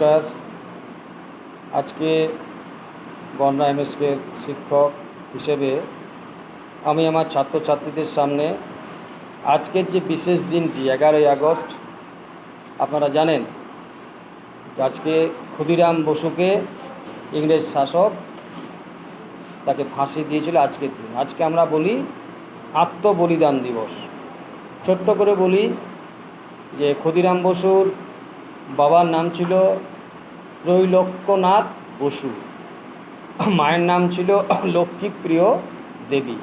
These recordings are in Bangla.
নমস্কার। আজকে বন্যা এমএসকে শিক্ষক হিসেবে আমি আমার ছাত্রছাত্রীদের সামনে আজকের যে বিশেষ দিনটি, এগারোই আগস্ট, আপনারা জানেন, আজকে ক্ষুদিরাম বসুকে ইংরেজ শাসক তাকে ফাঁসি দিয়েছিল আজকের দিন। আজকে আমরা বলি আত্মবলিদান দিবস। ছোট্ট করে বলি যে ক্ষুদিরাম বসুর বাবার নাম ছিল ত্রৈলোক্যনাথ বসু। মায়ের নাম ছিল লক্ষ্মীপ্রিয় দেবী।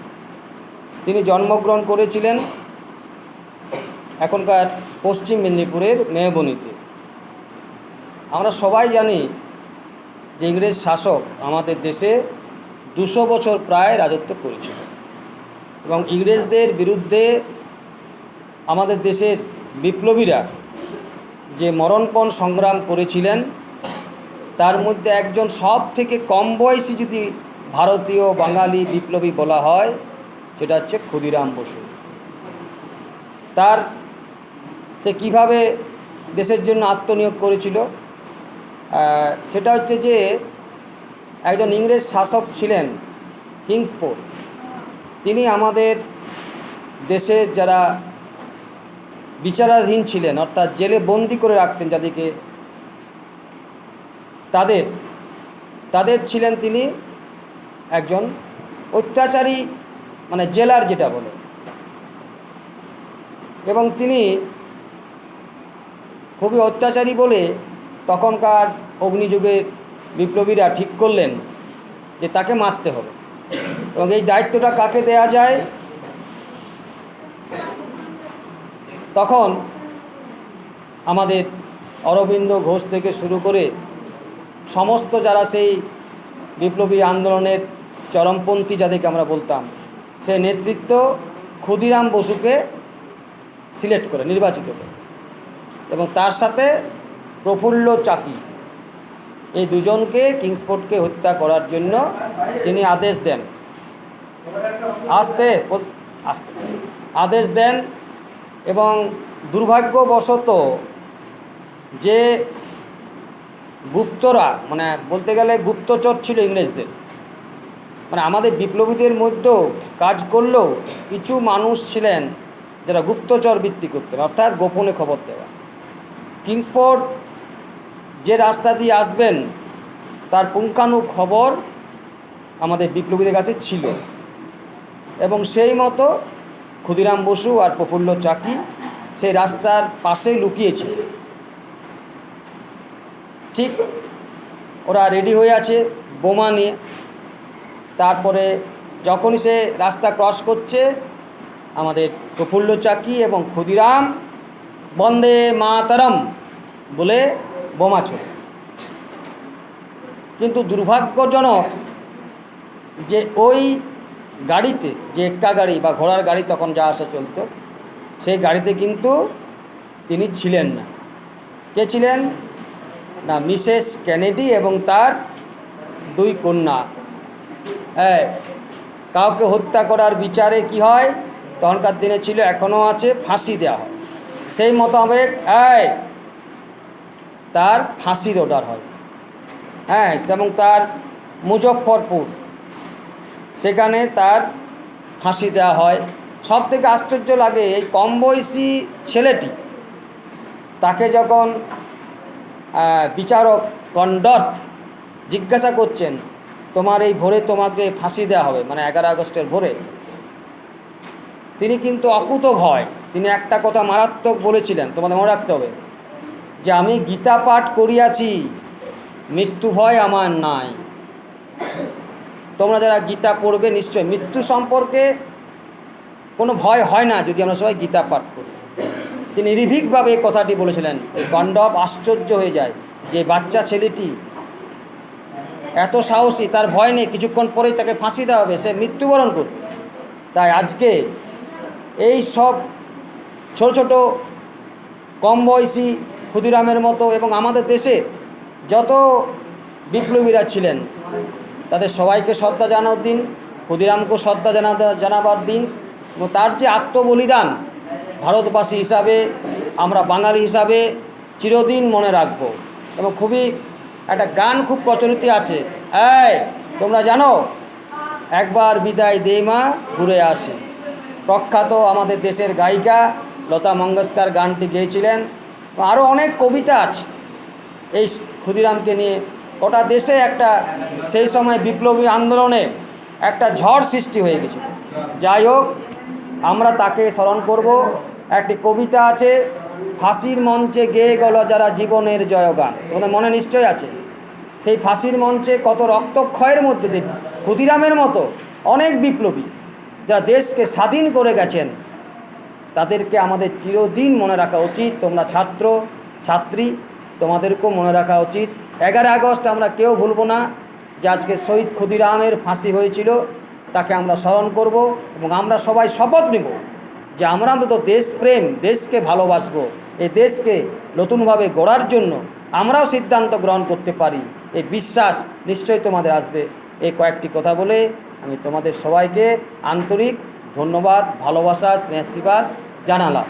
তিনি জন্মগ্রহণ করেছিলেন এখনকার পশ্চিম মেদিনীপুরের মেয়বনীতে। আমরা সবাই জানি যে ইংরেজ শাসক আমাদের দেশে দুশো বছর প্রায় রাজত্ব করেছিল এবং ইংরেজদের বিরুদ্ধে আমাদের দেশের বিপ্লবীরা যে মরণপণ সংগ্রাম করেছিলেন, তার মধ্যে একজন সব থেকে কম বয়সী যদি ভারতীয় বাঙালি বিপ্লবী বলা হয়, সেটা হচ্ছে ক্ষুদিরাম বসু। তার সে কীভাবে দেশের জন্য আত্মনিয়োগ করেছিল? সেটা হচ্ছে যে একজন ইংরেজ শাসক ছিলেন কিংসপোর্ট তিনি আমাদের দেশের যারা বিচারাধীন ছিলেন, অর্থাৎ জেলে বন্দি করে রাখতেন যাদেরকে তাদের তাদের ছিলেন তিনি একজন অত্যাচারী মানে জেলার যেটা বলে। এবং তিনি খুবই অত্যাচারী বলে তখনকার অগ্নিযুগের বিপ্লবীরা ঠিক করলেন যে তাকে মারতে হবে। এবং এই দায়িত্বটা কাকে দেয়া যায়? তখন আমাদের অরবিন্দ ঘোষ থেকে শুরু করে সমস্ত যারা সেই বিপ্লবী আন্দোলনের চরমপন্থী যাদেরকে আমরা বলতাম, সে নেতৃত্ব ক্ষুদিরাম বসুকে সিলেক্ট করে, নির্বাচিত করে। এবং তার সাথে প্রফুল্ল চাকি, এই দুজনকে কিংসফোর্ডকে হত্যা করার জন্য তিনি আদেশ দেন। আসতে আসতে, আদেশ দেন এবং দুর্ভাগ্যবশত যে গুপ্তরা মানে বলতে গেলে গুপ্তচর ছিল ইংরেজদের মানে আমাদের বিপ্লবীদের মধ্যেও কাজ করলেও কিছু মানুষ ছিলেন যারা গুপ্তচর বৃত্তি করতেন, অর্থাৎ গোপনে খবর দেওয়া। কিংসফোর্ড যে রাস্তা দিয়ে আসবেন, তার পুঙ্খানু খবর আমাদের বিপ্লবীদের কাছে ছিল। এবং সেই মতো ক্ষুদিরাম বসু আর প্রফুল্ল চাকি সেই রাস্তার পাশেই লুকিয়েছে। ঠিক ওরা রেডি হয়ে আছে বোমা নিয়ে। তারপরে যখনই সে রাস্তা ক্রস করছে, আমাদের প্রফুল্ল চাকি এবং ক্ষুদিরাম বন্দে মাতারম বলে বোমা ছোড়ে। কিন্তু দুর্ভাগ্যজনক যে ওই গাড়িতে, যে এক্কা গাড়ি বা ঘোড়ার গাড়ি তখন যা আসা চলতো, সেই গাড়িতে কিন্তু তিনি ছিলেন না। কে ছিলেন? না, মিসেস কেনেডি এবং তার দুই কন্যা। হ্যাঁ কাউকে হত্যা করার বিচারে কি হয়? তখনকার দিনে ছিল, এখনও আছে, ফাঁসি দেওয়া হয়। সেই মোতাবেক হ্যাঁ তার ফাঁসির অর্ডার হয়। হ্যাঁ এবং তার মুজফ্ফরপুর সেখানে তার ফাঁসি দেওয়া হয়। সব থেকে আশ্চর্য লাগে, এই কম বয়সী ছেলেটি তাকে যখন বিচারক কন্ডট জিজ্ঞাসা করছেন, তোমার এই ভোরে তোমাকে ফাঁসি দেওয়া হবে? মানে এগারো আগস্টের ভোরে। তিনি কিন্তু অকুত ভয়। তিনি একটা কথা মারাত্মক বলেছিলেন, তোমাদের মনে রাখতে হবে, যে আমি গীতা পাঠ করিয়াছি, মৃত্যু ভয় আমার নাই। তোমরা যারা গীতা পড়বে নিশ্চয় মৃত্যু সম্পর্কে কোনো ভয় হয় না যদি আমরা সবাই গীতা পাঠ করি। তিনি নির্ভীকভাবে এই কথাটি বলেছিলেন গণ্ডব আশ্চর্য হয়ে যায় যে বাচ্চা ছেলেটি এত সাহসী, তার ভয় নেই, কিছুক্ষণ পরেই তাকে ফাঁসি দেওয়া হবে, সে মৃত্যুবরণ করবে। তাই আজকে এই সব ছোট ছোট কম বয়সী ক্ষুদিরামের মতো এবং আমাদের দেশে যত বিপ্লবীরা ছিলেন তাদের সবাইকে শ্রদ্ধা জানার দিন ক্ষুদিরামকেও শ্রদ্ধা জানা জানাবার দিন এবং তার যে আত্মবলিদান ভারতবাসী হিসাবে, আমরা বাঙালি হিসাবে চিরদিন মনে রাখব। এবং খুবই একটা গান খুব প্রচলিত আছে, এই, তোমরা জানো, একবার বিদায় দেই মা, ঘুরে আসে। প্রখ্যাত আমাদের দেশের গায়িকা লতা মঙ্গেশকর গানটি গেয়েছিলেন। আরও অনেক কবিতা আছে। এই ক্ষুদিরামকে নিয়ে গোটা দেশে একটা সেই সময় বিপ্লবী আন্দোলনে একটা ঝড় সৃষ্টি হয়ে গেছিল। যাই হোক, আমরা তাকে স্মরণ করব। একটি কবিতা আছে, ফাঁসির মঞ্চে গেয়ে গেল যারা জীবনের জয়গান। তোমাদের মনে নিশ্চয় আছে? সেই ফাঁসির মঞ্চে কত রক্তক্ষয়ের মধ্যে দিয়ে ক্ষুদিরামের মতো অনেক বিপ্লবী যারা দেশকে স্বাধীন করে গেছেন, তাদেরকে আমাদের চিরদিন মনে রাখা উচিত। তোমরা ছাত্র, ছাত্রী, তোমাদেরকেও মনে রাখা উচিত। এগারো আগস্ট আমরা কেউ ভুলবো না যে আজকে শহীদ ক্ষুদিরামের ফাঁসি হয়েছিল, তাকে আমরা স্মরণ করব এবং আমরা সবাই শপথ নেব যে আমরা অন্তত দেশপ্রেম, দেশকে ভালোবাসবো, এই দেশকে নতুনভাবে গড়ার জন্য আমরাও সিদ্ধান্ত গ্রহণ করতে পারি। এই বিশ্বাস নিশ্চয়ই তোমাদের আসবে। এই কয়েকটি কথা বলে আমি তোমাদের সবাইকে আন্তরিক ধন্যবাদ, ভালোবাসা, স্নেহাশীর্বাদ জানালাম।